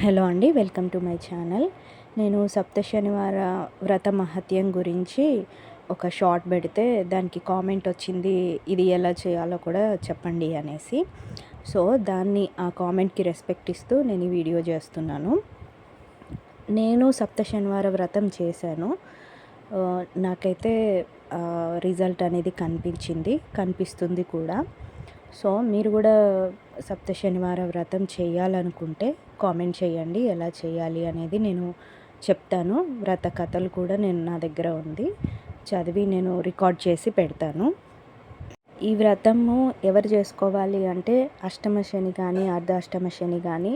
Hello అండి welcome to my channel. నేను సప్త శనివార వ్రత మహత్యం గురించి ఒక షార్ట్ పెడితే దానికి కామెంట్ వచ్చింది ఇది ఎలా చేయాలో కూడా చెప్పండి అనేసి. సో దాన్ని ఆ కామెంట్కి రెస్పెక్ట్ ఇస్తూ నేను ఈ వీడియో చేస్తున్నాను. నేను సప్త శనివార వ్రతం చేశాను. నాకైతే రిజల్ట్ అనేది కనిపించింది కనిపిస్తుంది కూడా. సో మీరు కూడా సప్త శనివార వ్రతం చేయాలనుకుంటే కామెంట్ చేయండి ఎలా చేయాలి అనేది నేను చెప్తాను. వ్రత కథలు కూడా నేను నా దగ్గర ఉంది. చదివి నేను రికార్డ్ చేసి పెడతాను. ఈ వ్రతము ఎవరు చేసుకోవాలి అంటే అష్టమ శని కానీ అర్ధాష్టమ శని కానీ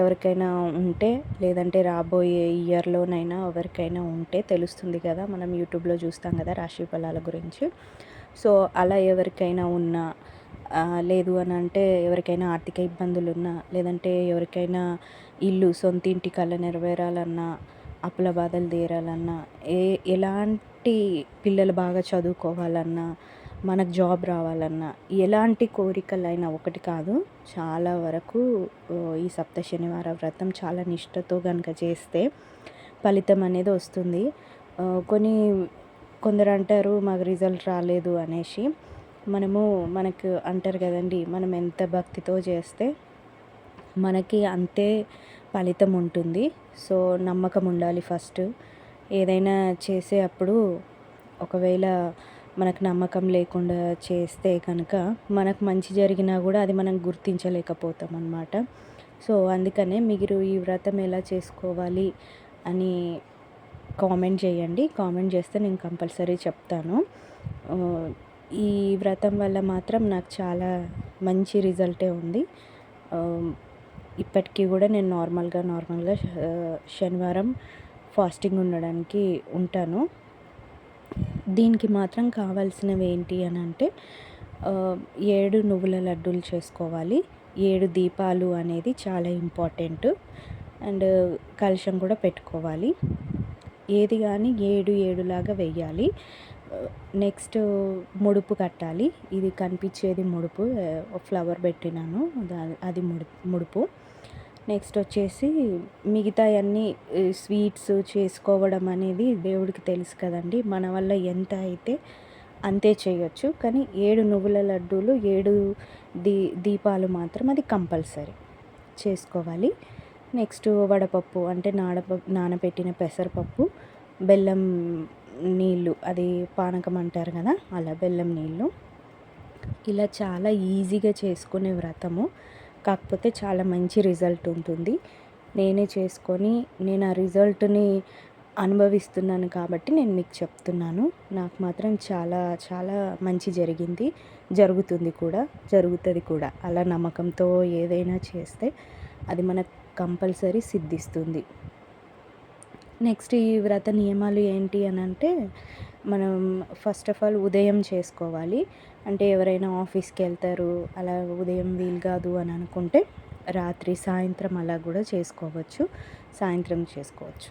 ఎవరికైనా ఉంటే లేదంటే రాబోయే ఇయర్లోనైనా ఎవరికైనా ఉంటే తెలుస్తుంది కదా. మనం యూట్యూబ్లో చూస్తాం కదా రాశి ఫలాల గురించి. సో అలా ఎవరికైనా ఉన్నా లేదు అని అంటే ఎవరికైనా ఆర్థిక ఇబ్బందులు ఉన్నా లేదంటే ఎవరికైనా ఇల్లు సొంత ఇంటి కళ నెరవేరాలన్నా అప్పుల బాధలు తీరాలన్నా ఏ ఎలాంటి పిల్లలు బాగా చదువుకోవాలన్నా మనకు జాబ్ రావాలన్నా ఎలాంటి కోరికలైనా ఒకటి కాదు. చాలా వరకు ఈ సప్త శనివార వ్రతం చాలా నిష్టతో కనుక చేస్తే ఫలితం అనేది వస్తుంది. కొన్ని కొందరు అంటారు మాకు రిజల్ట్ రాలేదు అనేసి. మనము మనకు అంటారు కదండి మనం ఎంత భక్తితో చేస్తే మనకి అంతే ఫలితం ఉంటుంది. సో నమ్మకం ఉండాలి ఫస్ట్. ఏదైనా చేసే అప్పుడు ఒకవేళ మనకు నమ్మకం లేకుండా చేస్తే కనుక మనకు మంచి జరిగినా కూడా అది మనం గుర్తించలేకపోతాం అన్నమాట. సో అందుకనే మీరు ఈ వ్రతం ఎలా చేసుకోవాలి అని కామెంట్ చేయండి. కామెంట్ చేస్తే నేను కంపల్సరీ చెప్తాను. ఈ వ్రతం వల్ల మాత్రం నాకు చాలా మంచి రిజల్టే ఉంది. ఇప్పటికీ కూడా నేను నార్మల్గా నార్మల్గా శనివారం ఫాస్టింగ్ ఉండడానికి ఉంటాను. దీనికి మాత్రం కావాల్సినవి ఏంటి అని అంటే ఏడు నువ్వుల లడ్డూలు చేసుకోవాలి. ఏడు దీపాలు అనేది చాలా ఇంపార్టెంట్. అండ్ కలశం కూడా పెట్టుకోవాలి. ఏది కానీ ఏడు ఏడులాగా వెయ్యాలి. నెక్స్ట్ ముడుపు కట్టాలి. ఇది కనిపించేది ముడుపు. ఫ్లవర్ పెట్టినాను. అది ముడుపు ముడుపు. నెక్స్ట్ వచ్చేసి మిగతా అన్నీ స్వీట్స్ చేసుకోవడం అనేది దేవుడికి తెలుసు కదండి. మన వల్ల ఎంత అయితే అంతే చేయొచ్చు. కానీ ఏడు నువ్వుల లడ్డూలు ఏడు దీ దీపాలు మాత్రం అది కంపల్సరీ చేసుకోవాలి. నెక్స్ట్ వడపప్పు అంటే నాడపప్పు నానబెట్టిన పెసరపప్పు బెల్లం నీళ్ళు అది పానకం అంటారు కదా అలా బెల్లం నీళ్ళు. ఇలా చాలా ఈజీగా చేసుకునే వ్రతము. కాకపోతే చాలా మంచి రిజల్ట్ ఉంటుంది. నేనే చేసుకొని నేను ఆ రిజల్ట్ని అనుభవిస్తున్నాను కాబట్టి నేను మీకు చెప్తున్నాను. నాకు మాత్రం చాలా చాలా మంచి జరిగింది. జరుగుతుంది కూడా జరుగుతుంది కూడా. అలా నమ్మకంతో ఏదైనా చేస్తే అది మనకు కంపల్సరీ సిద్ధిస్తుంది. నెక్స్ట్ ఈ వ్రత నియమాలు ఏంటి అని అంటే మనం ఫస్ట్ ఆఫ్ ఆల్ ఉదయం చేసుకోవాలి. అంటే ఎవరైనా ఆఫీస్కి వెళ్తారు అలా ఉదయం వీలు కాదు అని అనుకుంటే రాత్రి సాయంత్రం అలా కూడా చేసుకోవచ్చు. సాయంత్రం చేసుకోవచ్చు.